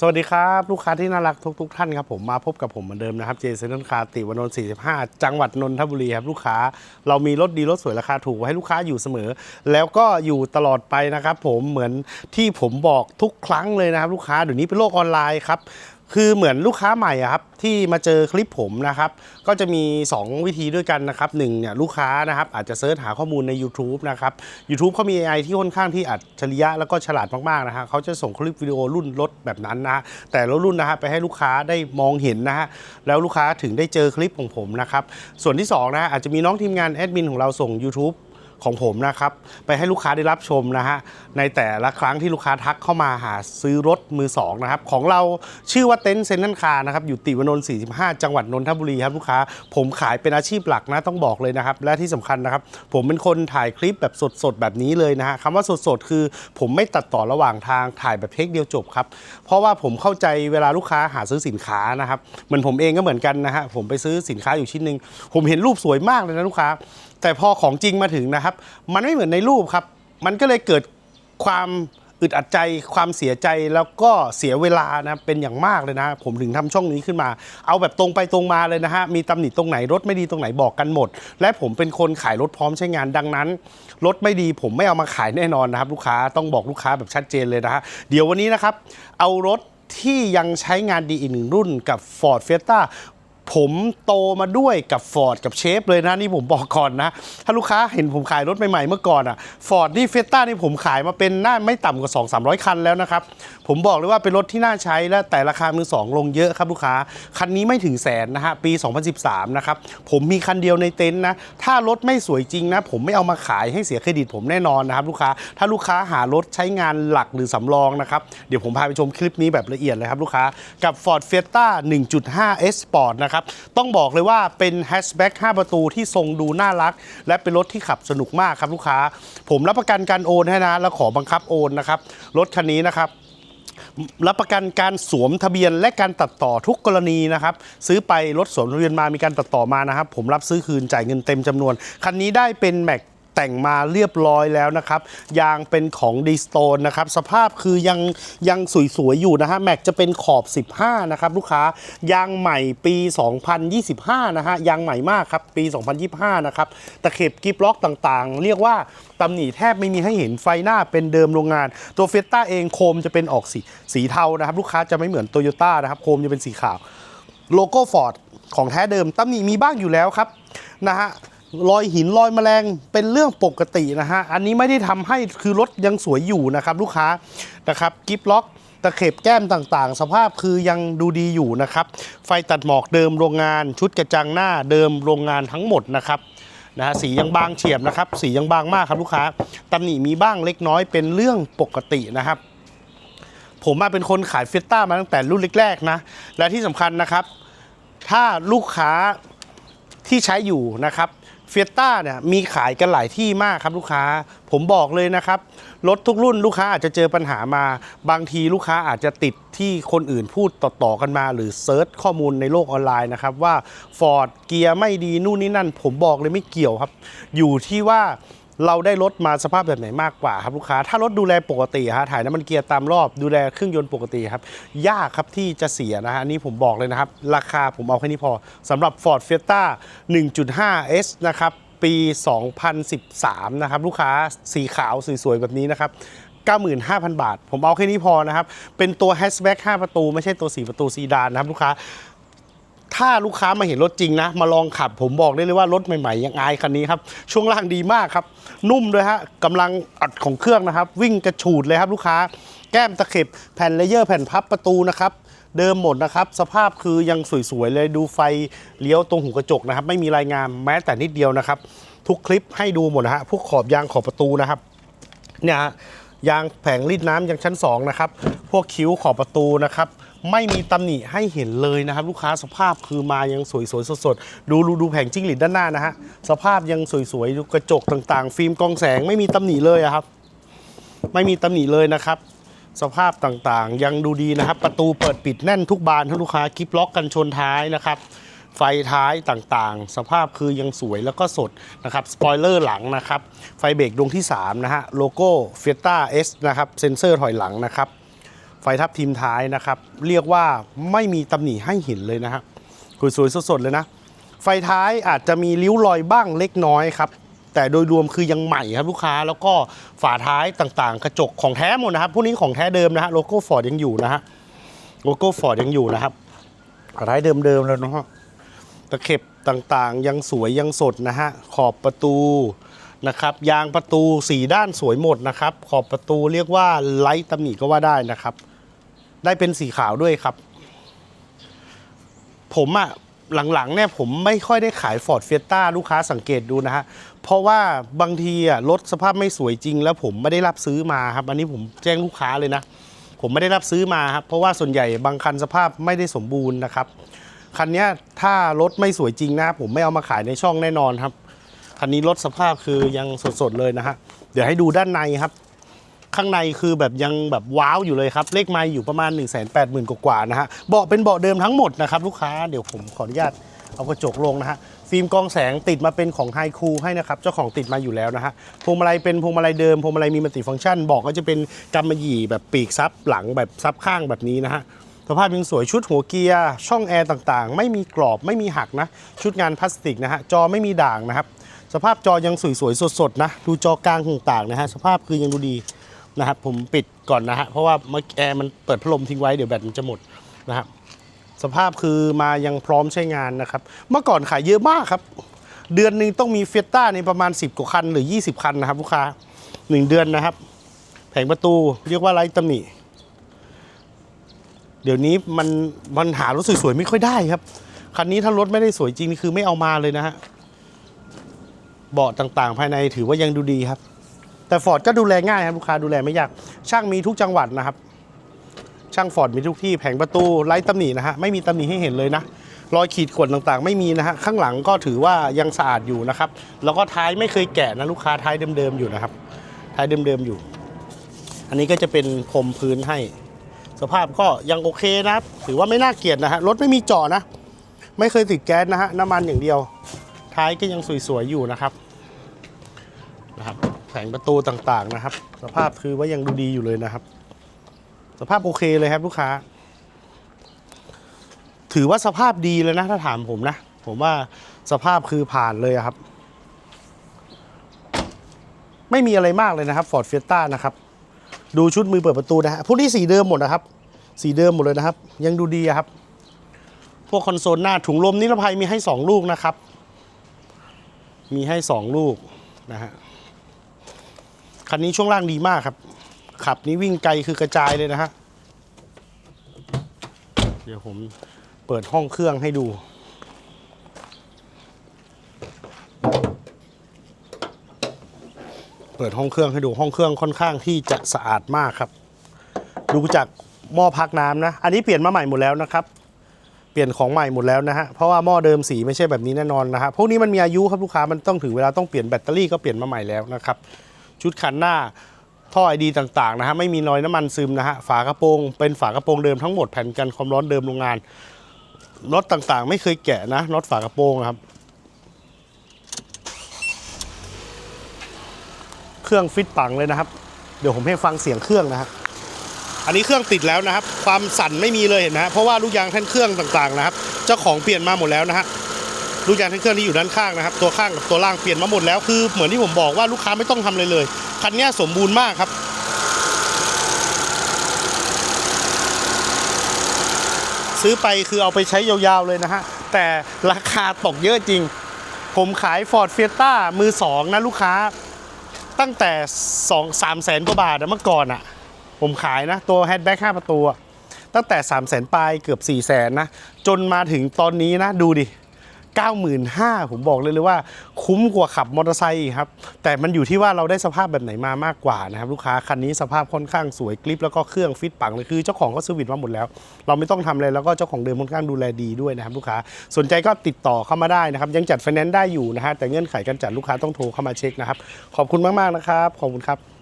สวัสดีครับ ลูกค้าที่น่ารักทุกๆท่านครับผมมาพบกับผมเหมือนเดิมนะครับเจเซนต์คาติวนนท์45 จังหวัดนนทบุรีครับลูกค้าเรามีรถดีรถสวยราคาถูกให้ลูกค้าอยู่เสมอ แล้วก็อยู่ตลอดไปนะครับผมเหมือนที่ผมบอกทุกครั้งเลยนะครับลูกค้าเดี๋ยวนี้เป็นโลกออนไลน์ครับ คือเหมือนลูกค้าใหม่อะครับที่มาเจอคลิปผมนะครับก็จะมี 2 วิธีด้วยกันนะครับหนึ่งเนี่ยลูกค้านะครับอาจจะเซิร์ชหาข้อมูลใน YouTube นะครับ YouTube เขามี AI ที่ค่อนข้างที่อัจฉริยะแล้วก็ฉลาดมากๆนะฮะเขาจะส่งคลิปวิดีโอรุ่นรถแบบนั้นนะแต่ละรุ่นนะฮะไปให้ลูกค้าได้มองเห็นนะฮะแล้วลูกค้าถึงได้เจอคลิปของผมนะครับส่วนที่2นะฮะอาจจะมีน้องทีมงานแอดมินของเราส่ง YouTube ของผมนะครับ ไปให้ลูกค้าได้รับชมนะฮะในแต่ละครั้งที่ลูกค้าทักเข้ามาหาซื้อรถมือสองนะครับของเราชื่อว่าเต็นท์เซนนันคานะครับอยู่ติวนนท์45 จังหวัดนนทบุรีครับลูกค้า ผมขายเป็นอาชีพหลักนะต้องบอกเลยนะครับ และที่สำคัญนะครับ ผมเป็นคนถ่ายคลิปแบบสดๆ แบบนี้เลยนะฮะคำว่าสดๆ คือผมไม่ตัดต่อระหว่างทางถ่ายแบบเทคเดียวจบครับเพราะว่าผมเข้าใจเวลาลูกค้าหาซื้อสินค้านะครับเหมือนผมเองก็เหมือนกันนะฮะผมไปซื้อสินค้าอยู่ชิ้นหนึ่งผมเห็นรูปสวยมากเลยนะลูกค้า แต่พอของจริงมาถึงนะครับ มันไม่เหมือนในรูปครับ มันก็เลยเกิดความอึดอัดใจความเสียใจแล้วก็เสียเวลานะเป็นอย่างมากเลยนะ ผมถึงทำช่องนี้ขึ้นมา เอาแบบตรงไปตรงมาเลยนะฮะ มีตำหนิตรงไหนรถไม่ดีตรงไหนบอกกันหมด และผมเป็นคนขายรถพร้อมใช้งานดังนั้น รถไม่ดีผมไม่เอามาขายแน่นอนนะครับ ลูกค้าต้องบอกลูกค้าแบบชัดเจนเลยนะฮะเดี๋ยววันนี้นะครับ เอารถที่ยังใช้งานดีอีกหนึ่งรุ่นกับ Ford Fiesta ผมโตมาด้วยกับ Ford กับเชฟเลยนะนี่ผมบอกก่อนนะ ถ้าลูกค้าเห็นผมขายรถใหม่ๆเมื่อก่อนอะ Ford นี่เฟสต้านี่ผมขายมาเป็นน่าไม่ต่ำกว่า 2 3 0 0 คันแล้วนะครับ ผมบอกเลยว่าเป็นรถที่น่าใช้และแต่ราคามือสองลงเยอะครับลูกค้า คันนี้ไม่ถึงแสนนะฮะปี 2013 นะครับ ผมมีคันเดียวในเต็นท์นะ ถ้ารถไม่สวยจริงนะ ผมไม่เอามาขายให้เสียเครดิตผมแน่นอนนะครับลูกค้าถ้าลูกค้าหารถใช้งานหลักหรือสำรองนะครับเดี๋ยวผมพาไปชมคลิปนี้แบบละเอียดเลยครับลูกค้ากับ Ford Fiesta 1.5 S Sport นะครับต้องบอกเลยว่าเป็นแฮชแบ็ก5ประตูที่ทรงดูน่ารัก และเป็นรถที่ขับสนุกมากครับลูกค้า ผมรับประกันการโอนให้นะ แล้วขอบังคับโอนนะครับ รถคันนี้นะครับรับประกันการสวมทะเบียนและการตัดต่อทุกกรณีนะครับ ซื้อไปรถสวมทะเบียนมามีการตัดต่อมานะครับ ผมรับซื้อคืนจ่ายเงินเต็มจำนวน คันนี้ได้เป็นแม็ก แต่งมาเรียบร้อยแล้วนะครับ ยางเป็นของดีสโตนนะครับ สภาพคือยังยังสวยๆอยู่นะฮะ แม็กจะเป็นขอบ 15 นะครับ ลูกค้ายางใหม่ปี 2025 นะฮะ ยางใหม่มากครับ ปี 2025 นะครับ ตะเข็บกิฟล็อกต่างๆ เรียกว่าตำหนิแทบไม่มีให้เห็นไฟหน้าเป็นเดิมโรงงาน ตัวเฟสต้าเองโคมจะเป็นออกสีสีเทานะครับ ลูกค้าจะไม่เหมือนโตโยต้านะครับโคมจะเป็นสีขาว โลโก้ฟอร์ดของแท้เดิมตำหนิมีบ้างอยู่แล้วครับนะฮะ รอยหินรอยแมลงเป็นเรื่องปกตินะฮะ อันนี้ไม่ได้ทำให้คือรถยังสวยอยู่นะครับลูกค้านะครับกิฟล็อกตะเข็บแก้มต่างๆ สภาพคือยังดูดีอยู่นะครับ ไฟตัดหมอกเดิมโรงงาน ชุดกระจังหน้าเดิมโรงงานทั้งหมดนะครับนะฮะสียังบางเฉียบนะครับ สียังบางมากครับลูกค้าตำหนิมีบ้างเล็กน้อยเป็นเรื่องปกตินะครับ ผมมาเป็นคนขายเฟสต้ามาตั้งแต่รุ่นแรกๆนะ และที่สำคัญนะครับ ถ้าลูกค้าที่ใช้อยู่นะครับ เฟียต้าเนี่ยมีขายกันหลายที่มากครับลูกค้า ผมบอกเลยนะครับรถทุกรุ่นลูกค้าอาจจะเจอปัญหามา บางทีลูกค้าอาจจะติดที่คนอื่นพูดต่อๆกันมา หรือเซิร์ชข้อมูลในโลกออนไลน์นะครับว่า Ford เกียร์ไม่ดีนู่นนี่นั่น ผมบอกเลยไม่เกี่ยวครับ อยู่ที่ว่า เราได้รถมาสภาพแบบไหนมากกว่าครับลูกค้า ถ้ารถดูแลปกติฮะถ่ายน้ำมันเกียร์ตามรอบดูแลเครื่องยนต์ปกติครับ ยากครับที่จะเสียนะฮะนนี่ผมบอกเลยนะครับ ราคาผมเอาแค่นี้พอสำหรับ Ford Fiesta 1.5 S นะครับ ปี 2013 นะครับ ลูกค้าสีขาวสวยๆแบบนี้นะครับ95,000 บาท ผมเอาแค่นี้พอนะครับ เป็นตัวแฮชแบ็ก5ประตู ไม่ใช่ตัว 4 ประตูซีดานนะครับลูกค้า ถ้าลูกค้ามาเห็นรถจริงนะ มาลองขับผมบอกได้เลยว่ารถใหม่ๆ ยังอายคันนี้ครับ ช่วงล่างดีมากครับ นุ่มด้วยฮะกำลังอัดของเครื่องนะครับ วิ่งกระฉูดเลยครับลูกค้า แก้มตะเข็บแผ่นเลเยอร์แผ่นพับประตูนะครับเดิมหมดนะครับ สภาพคือยังสวยๆเลยดูไฟเลี้ยวตรงหูกระจกนะครับ ไม่มีรายงานแม้แต่นิดเดียวนะครับ ทุกคลิปให้ดูหมดนะฮะพวกขอบยางขอบประตูนะครับเนี่ยฮะยางแผงรีดน้ำยังชั้น2นะครับพวกคิ้วขอบประตูนะครับ ไม่มีตำหนิให้เห็นเลยนะครับ ลูกค้าสภาพคือมายังสวยๆสดๆดูดูดูแผงจิ้งหรีดด้านหน้านะฮะสภาพยังสวยๆดูกระจกต่างๆ ฟิล์มกองแสงไม่มีตำหนิเลยครับ ไม่มีตำหนิเลยนะครับ สภาพต่างๆ ยังดูดีนะครับ ประตูเปิดปิดแน่นทุกบานทั้งลูกค้ากิฟล็อกกันชนท้ายนะครับไฟท้ายต่างๆ สภาพคือยังสวยแล้วก็สดนะครับ สปอยเลอร์หลังนะครับ ไฟเบรกดวงที่ 3 นะฮะ โลโก้ f i e t a S นะครับ เซ็นเซอร์ถอยหลังนะครับ ไฟทับทีมท้ายนะครับ เรียกว่าไม่มีตำหนิให้เห็นเลยนะฮะสวยๆสดๆเลยนะ ไฟท้ายอาจจะมีริ้วรอยบ้างเล็กน้อยครับแต่โดยรวมคือยังใหม่ครับลูกค้าแล้วก็ฝาท้ายต่างๆ กระจกของแท้หมดนะครับพวกนี้ของแท้เดิมนะฮะโลโก้ฟอร์ดยังอยู่นะฮะโลโก้ฟอร์ดยังอยู่นะครับฝาท้ายเดิมๆแล้วเนาะตะเข็บต่างๆ ยังสวยยังสดนะฮะขอบประตูนะครับยางประตูสีด้านสวยหมดนะครับ ขอบประตูเรียกว่าไลท์ตำหนิก็ว่าได้นะครับ ได้เป็นสีขาวด้วยครับ ผมอะหลังๆเนี่ยผมไม่ค่อยได้ขาย Ford f i e s t a ลูกค้าสังเกตดูนะฮะ เพราะว่าบางทีอะรถสภาพไม่สวยจริง แล้วผมไม่ได้รับซื้อมาครับ อันนี้ผมแจ้งลูกค้าเลยนะ ผมไม่ได้รับซื้อมาครับ เพราะว่าส่วนใหญ่บางคันสภาพไม่ได้สมบูรณ์นะครับ คันเนี้ยถ้ารถไม่สวยจริงนะ ผมไม่เอามาขายในช่องแน่นอนครับ คันนี้รถสภาพคือยังสดๆเลยนะฮะ เดี๋ยวให้ดูด้านในครับ ข้างในคือแบบยังแบบว้าวอยู่เลยครับ เลขไม้อยู่ประมาณ 1 8 0 0 0 0 กว่านะฮะ เบาะเป็นเบาะเดิมทั้งหมดนะครับลูกค้า เดี๋ยวผมขออนุญาตเอากระจกลงนะฮะ ฟิล์มกองแสงติดมาเป็นของไฮคูให้นะครับ เจ้าของติดมาอยู่แล้วนะฮะ พวงมาลัยเป็นพวงมาลัยเดิม พวงมาลัยมีมัลติฟังก์ชัน บอกก็จะเป็นกำมะหยี่แบบปีกซับหลังแบบซับข้างแบบนี้นะฮะสภาพยังสวยชุดหัวเกียร์ช่องแอร์ต่างๆ ไม่มีกรอบไม่มีหักนะ ชุดงานพลาสติกนะฮะจอไม่มีด่างนะครับ สภาพจอยังสวยๆสดๆนะ ดูจอกลางต่างๆนะฮะสภาพคือยังดูดี นะครับผมปิดก่อนนะฮะเพราะว่าเมื่อแอร์มันเปิดพัดลมทิ้งไว้เดี๋ยวแบตมันจะหมดนะครับสภาพคือมายังพร้อมใช้งานนะครับ เมื่อก่อนขายเยอะมากครับ เดือนหนึ่งต้องมีเฟียต้าในประมาณ 10 กว่าคันหรือ 20 คันนะครับลูกค้า 1 เดือนนะครับ แผงประตูเรียกว่าไร้ตำหนิเดี๋ยวนี้มันมันหารถสวยๆไม่ค่อยได้ครับ คันนี้ถ้ารถไม่ได้สวยจริงคือไม่เอามาเลยนะฮะเบาะต่างๆ ภายในถือว่ายังดูดีครับ แต่ฟอร์ดก็ดูแลง่ายครับลูกค้าดูแลไม่ยาก ช่างมีทุกจังหวัดนะครับ ช่างฟอร์ดมีทุกที่แผงประตูไร้ตำหนินะฮะไม่มีตำหนิให้เห็นเลยนะรอยขีดข่วนต่างๆ ไม่มีนะฮะข้างหลังก็ถือว่ายังสะอาดอยู่นะครับ แล้วก็ท้ายไม่เคยแกะนะลูกค้าท้ายเดิมๆอยู่นะครับ ท้ายเดิมๆอยู่ อันนี้ก็จะเป็นพรมพื้นให้ สภาพก็ยังโอเคนะครับ ถือว่าไม่น่าเกลียดนะฮะรถไม่มีจาะนะ ไม่เคยติดแก๊สนะฮะน้ำมันอย่างเดียว ท้ายก็ยังสวยๆอยู่นะครับ งประตูต่างๆนะครับ สภาพคือว่ายังดูดีอยู่เลยนะครับ สภาพโอเคเลยครับลูกค้า ถือว่าสภาพดีเลยนะถ้าถามผมนะ ผมว่าสภาพคือผ่านเลยครับ ไม่มีอะไรมากเลยนะครับ Ford Fiesta นะครับ ดูชุดมือเปิดประตูนะฮะพวกนี้สีเดิมหมดนะครับ สีเดิมหมดเลยนะครับ ยังดูดีครับ พวกคอนโซลหน้าถุงลมนิรภัยมีให้ 2 ลูกนะครับ มีให้ 2 ลูกนะฮะ คันนี้ช่วงล่างดีมากครับ ขับนี้วิ่งไกลคือกระจายเลยนะฮะ เดี๋ยวผมเปิดห้องเครื่องให้ดู เปิดห้องเครื่องให้ดูห้องเครื่องค่อนข้างที่จะสะอาดมากครับ ดูจากหม้อพักน้ำนะ อันนี้เปลี่ยนมาใหม่หมดแล้วนะครับ เปลี่ยนของใหม่หมดแล้วนะฮะ เพราะว่าหม้อเดิมสีไม่ใช่แบบนี้แน่นอนนะฮะ พวกนี้มันมีอายุครับลูกค้า มันต้องถึงเวลาต้องเปลี่ยนแบตเตอรี่ก็เปลี่ยนมาใหม่แล้วนะครับ ชุดคันหน้าท่อไอดีต่างๆนะฮะไม่มีรอยน้ำมันซึมนะฮะฝากระโปรงเป็นฝากระโปรงเดิมทั้งหมดแผ่นกันความร้อนเดิมโรงงานน็อตต่างๆ ไม่เคยแกะนะน็อตฝากระโปรงครับ เครื่องฟิตปังเลยนะครับ เดี๋ยวผมให้ฟังเสียงเครื่องนะฮะอันนี้เครื่องติดแล้วนะครับ ความสั่นไม่มีเลยเห็นไหมเพราะว่าลูกยางแท่นเครื่องต่างๆนะครับ เจ้าของเปลี่ยนมาหมดแล้วนะฮะ ลูกยางแท่นเครื่องที่อยู่ด้านข้างนะครับ ตัวข้างกับตัวล่างเปลี่ยนมาหมดแล้วคือเหมือนที่ผมบอกว่าลูกค้าไม่ต้องทำอะไรเลยคันนี้สมบูรณ์มากครับซื้อไปคือเอาไปใช้ยาวๆเลยนะฮะ แต่ราคาตกเยอะจริง ผมขาย Ford Fiesta มือสองนะลูกค้า ตั้งแต่ 2 3แสนกว่าบาทนะเมื่อก่อนอะผมขายนะ ตัวแฮชแบ็ก5ประตู ตั้งแต่ 3 0 0แสนปลายเกือบ 4 0 0แสนนะ จนมาถึงตอนนี้นะ ดูดิ 95,000 ผมบอกเลยเลยว่าคุ้มกว่าขับมอเตอร์ไซค์อีกครับ แต่มันอยู่ที่ว่าเราได้สภาพแบบไหนมามากกว่านะครับ ลูกค้าคันนี้สภาพค่อนข้างสวยกริปแล้วก็เครื่องฟิตปังเลยคือเจ้าของก็ซื้อวิตมาหมดแล้ว เราไม่ต้องทำอะไรแล้วก็เจ้าของเดิมค่อนข้างดูแลดีด้วยนะครับลูกค้าสนใจก็ติดต่อเข้ามาได้นะครับยังจัดไฟแนนซ์ได้อยู่นะฮะแต่เงื่อนไขการจัดลูกค้าต้องโทรเข้ามาเช็คนะครับขอบคุณมากๆนะครับขอบคุณครับ